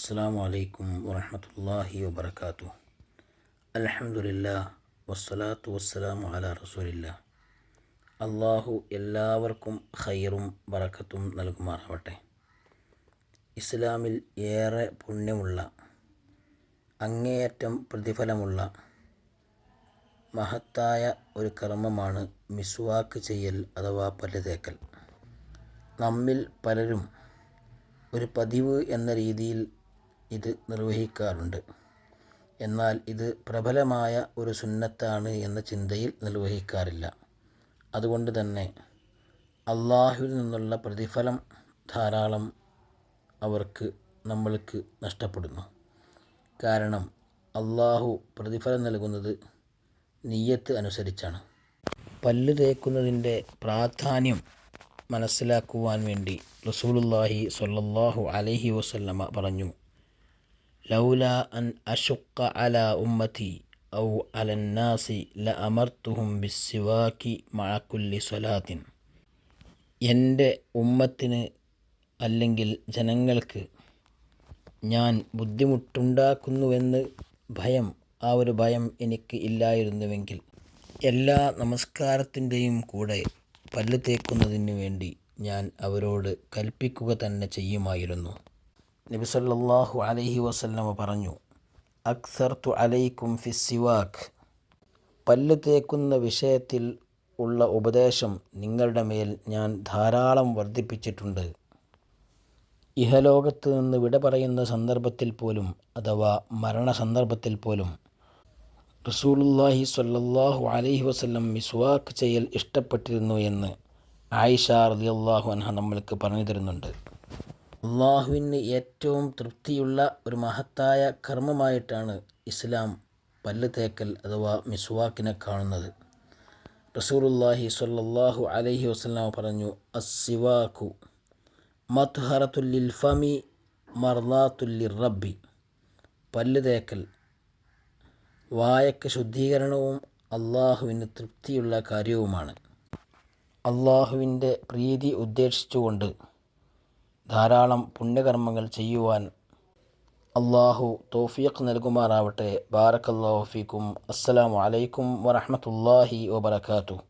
അസ്സാം വലൈക്കും വറഹമത്തല്ലാഹി വബർക്കാത്തു അലഹമുല്ല വസ്സലാത്തു വസ്സലാമു അല റസൂലില്ല അള്ളാഹു എല്ലാവർക്കും ഖൈറും ബറക്കത്തും നൽകുമാറാവട്ടെ. ഇസ്ലാമിൽ ഏറെ പുണ്യമുള്ള അങ്ങേയറ്റം പ്രതിഫലമുള്ള മഹത്തായ ഒരു കർമ്മമാണ് മിസ്വാക്ക് ചെയ്യൽ അഥവാ പല്ല് തേക്കൽ നമ്മിൽ പലരും ഒരു പതിവ് എന്ന രീതിയിൽ ഇത് നിർവഹിക്കാറുണ്ട്. എന്നാൽ ഇത് പ്രബലമായ ഒരു സുന്നത്താണ് എന്ന ചിന്തയിൽ നിർവഹിക്കാറില്ല. അതുകൊണ്ട് തന്നെ അള്ളാഹുവിൽ നിന്നുള്ള പ്രതിഫലം ധാരാളം അവർക്ക് നമ്മൾക്ക് നഷ്ടപ്പെടുന്നു. കാരണം അള്ളാഹു പ്രതിഫലം നൽകുന്നത് നീയത്ത് അനുസരിച്ചാണ്. പല്ല് തേക്കുന്നതിന്റെ പ്രാധാന്യം മനസ്സിലാക്കുവാൻ വേണ്ടി റസൂലുല്ലാഹി സ്വല്ലല്ലാഹു അലഹി വസല്ലമ പറഞ്ഞു. ലൗല അൻ അഷുക്ക അല ഉമ്മത്തി ഔ അലന്നാസി ല അമർത്തുഹും ബിസ്സിവാക്കി മഴക്കുല്ലി സ്വലാത്തിൻ എന്റെ ഉമ്മത്തിന് അല്ലെങ്കിൽ ജനങ്ങൾക്ക് ഞാൻ ബുദ്ധിമുട്ടുണ്ടാക്കുന്നുവെന്ന് ഭയം ആ ഒരു ഭയം എനിക്ക് ഇല്ലായിരുന്നുവെങ്കിൽ എല്ലാ നമസ്കാരത്തിന്റെയും കൂടെ പല്ല് തേക്കുന്നതിന് വേണ്ടി ഞാൻ അവരോട് കൽപ്പിക്കുക തന്നെ ചെയ്യുമായിരുന്നു. നബി സല്ലല്ലാഹു അലൈഹി വസല്ലമ പറഞ്ഞു അക്സർതു അലൈക്കും ഫിസിവാഖ് പല്ല് തേക്കുന്ന വിഷയത്തിൽ ഉള്ള ഉപദേശം നിങ്ങളുടെ മേൽ ഞാൻ ധാരാളം വർദ്ധിപ്പിച്ചിട്ടുണ്ട്. ഇഹലോകത്ത് നിന്ന് വിട പറയുന്ന സന്ദർഭത്തിൽ പോലും അഥവാ മരണ സന്ദർഭത്തിൽ പോലും റസൂലുല്ലാഹി സ്വല്ലല്ലാഹു അലൈഹി വസല്ലം മിസ്വാക്ക് ചെയ്യൽ ഇഷ്ടപ്പെട്ടിരുന്നു എന്ന് ആയിഷ റളിയല്ലാഹു അൻഹ നമ്മൾക്ക് പറഞ്ഞു തരുന്നുണ്ട്. അള്ളാഹുവിന് ഏറ്റവും തൃപ്തിയുള്ള ഒരു മഹത്തായ കർമ്മമായിട്ടാണ് ഇസ്ലാം പല്ല് തേക്കൽ അഥവാ മിസ്വാക്കിനെ കാണുന്നത്. റസൂറുല്ലാഹി സ്വല്ലല്ലാഹു അലൈഹി വസല്ലം പറഞ്ഞു അസിവാക്കു മത്ഹറത്തുല്ലിൽ ഫമി മർലാത്തുല്ലിർ റബ്ബി പല്ല് തേക്കൽ വായക്ക് ശുദ്ധീകരണവും അള്ളാഹുവിന് തൃപ്തിയുള്ള കാര്യവുമാണ്. അള്ളാഹുവിന്റെ പ്രീതി ഉദ്ദേശിച്ചുകൊണ്ട് ധാരാളം പുണ്യകർമ്മങ്ങൾ ചെയ്യുവാൻ അള്ളാഹു തോഫീഖ് നൽകുമാറാവട്ടെ. ബാറക്കല്ലാഹു ഫീക്കും. അസ്സലാമു അലൈക്കും വറഹമത്തല്ലാഹി വബർക്കാത്തു